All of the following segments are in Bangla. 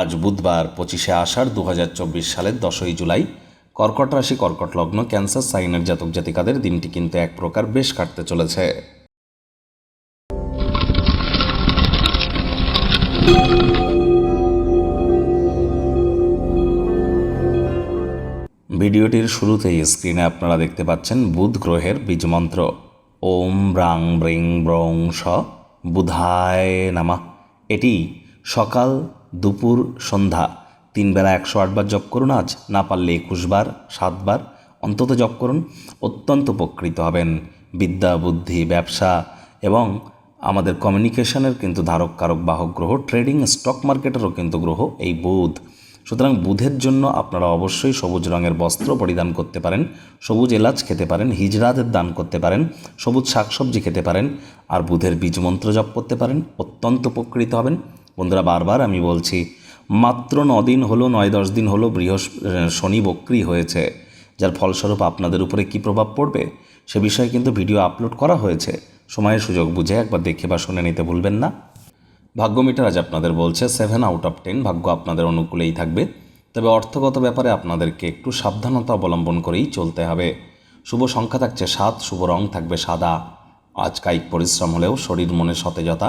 আজ বুধবার পঁচিশে আষাঢ় দু হাজার চব্বিশ সালের দশই জুলাই। কর্কট রাশি, কর্কট লগ্ন, ক্যান্সার, সাইনের জাতক জাতিকাদের দিনটি কিন্তু এক প্রকার বেশ কাটতে চলেছে। ভিডিওটির শুরুতেই স্ক্রিনে আপনারা দেখতে পাচ্ছেন বুধ গ্রহের বীজমন্ত্র ওম ব্রাং ব্রিং ব্রং স বুধায় নামা। এটি সকাল দুপুর, সন্ধ্যা। তিন বেলা একশো আটবার জপ করুন আজ, না পারলে একুশবার সাতবার অন্তত জপ করুন, অত্যন্ত উপকৃত হবেন। বিদ্যা, বুদ্ধি, ব্যবসা এবং আমাদের কমিউনিকেশনের কিন্তু ধারক, কারক, বাহক গ্রহ, ট্রেডিং, স্টক মার্কেটেরও কিন্তু গ্রহ এই বুধ। সুতরাং বুধের জন্য আপনারা অবশ্যই সবুজ রঙের বস্ত্র পরিধান করতে পারেন, সবুজ এলাচ খেতে পারেন, হিজড়াদের দান করতে পারেন, সবুজ শাকসবজি খেতে পারেন, আর বুধের বীজ মন্ত্র জপ করতে পারেন, অত্যন্ত উপকৃত হবেন। বন্ধুরা, বারবার আমি বলছি, মাত্র দিন হলো, নয় দশ দিন হলো বৃহস্প শনি বক্রি হয়েছে। যার ফলস্বরূপ আপনাদের উপরে কী প্রভাব পড়বে সে বিষয়ে কিন্তু ভিডিও আপলোড করা হয়েছে। সময়ের সুযোগ বুঝে একবার দেখে বা শুনে নিতে ভুলবেন না। ভাগ্য মিটার আজ আপনাদের বলছে সেভেন আউট অফ টেন ভাগ্য আপনাদের অনুকূলেই থাকবে। তবে অর্থগত ব্যাপারে আপনাদেরকে একটু সাবধানতা অবলম্বন করেই চলতে হবে। শুভ সংখ্যা থাকছে সাত, শুভ রং থাকবে সাদা। আজ কায়িক পরিশ্রম হলেও শরীর মনে সতেজতা।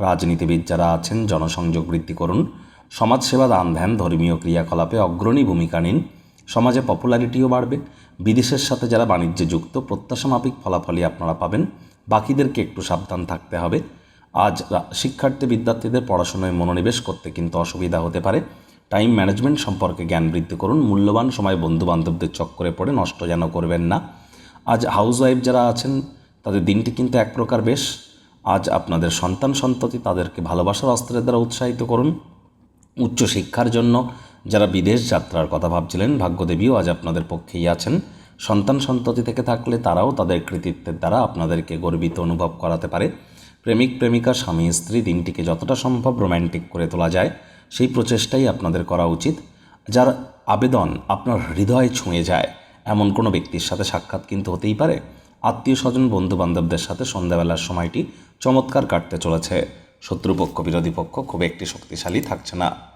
রাজনীতিবিদ যারা আছেন, জনসংযোগ বৃদ্ধি করুন। সমাজসেবা দান, ধ্যান, ধর্মীয় ক্রিয়াকলাপে অগ্রণী ভূমিকা নিন। সমাজে পপুলারিটিও বাড়বে। বিদেশের সাথে যারা বাণিজ্যে যুক্ত, প্রত্যাশামাফিক ফলাফলই আপনারা পাবেন। বাকিদেরকে একটু সাবধান থাকতে হবে। আজ শিক্ষার্থী বিদ্যার্থীদের পড়াশোনায় মনোনিবেশ করতে কিন্তু অসুবিধা হতে পারে। টাইম ম্যানেজমেন্ট সম্পর্কে জ্ঞান বৃদ্ধি করুন। মূল্যবান সময় বন্ধু বান্ধবদের চক্করে পড়ে নষ্ট যেন করবেন না। আজ হাউসওয়াইফ যারা আছেন, তাদের দিনটি কিন্তু এক প্রকার বেশ। আজ আপনাদের সন্তান সন্ততি তাদেরকে ভালোবাসার অস্ত্রের দ্বারা উৎসাহিত করুন। উচ্চশিক্ষার জন্য যারা বিদেশ যাত্রার কথা ভাবছিলেন, ভাগ্যদেবীও আজ আপনাদের পক্ষেই আছেন। সন্তান সন্ততি থেকে থাকলে তারাও তাদের কৃতিত্বের দ্বারা আপনাদেরকে গর্বিত অনুভব করাতে পারে। প্রেমিক, প্রেমিকা, স্বামী, স্ত্রী, দিনটিকে যতটা সম্ভব রোম্যান্টিক করে তোলা যায়, সেই প্রচেষ্টাই আপনাদের করা উচিত। যার আবেদন আপনার হৃদয় ছুঁয়ে যায়, এমন কোনো ব্যক্তির সাথে সাক্ষাৎ কিন্তু হতেই পারে। আত্মীয় স্বজন বন্ধুবান্ধবদের সাথে সন্ধ্যাবেলার সময়টি চমৎকার কাটতে চলেছে। শত্রুপক্ষ, বিরোধী পক্ষ খুব একটি শক্তিশালী থাকছে না।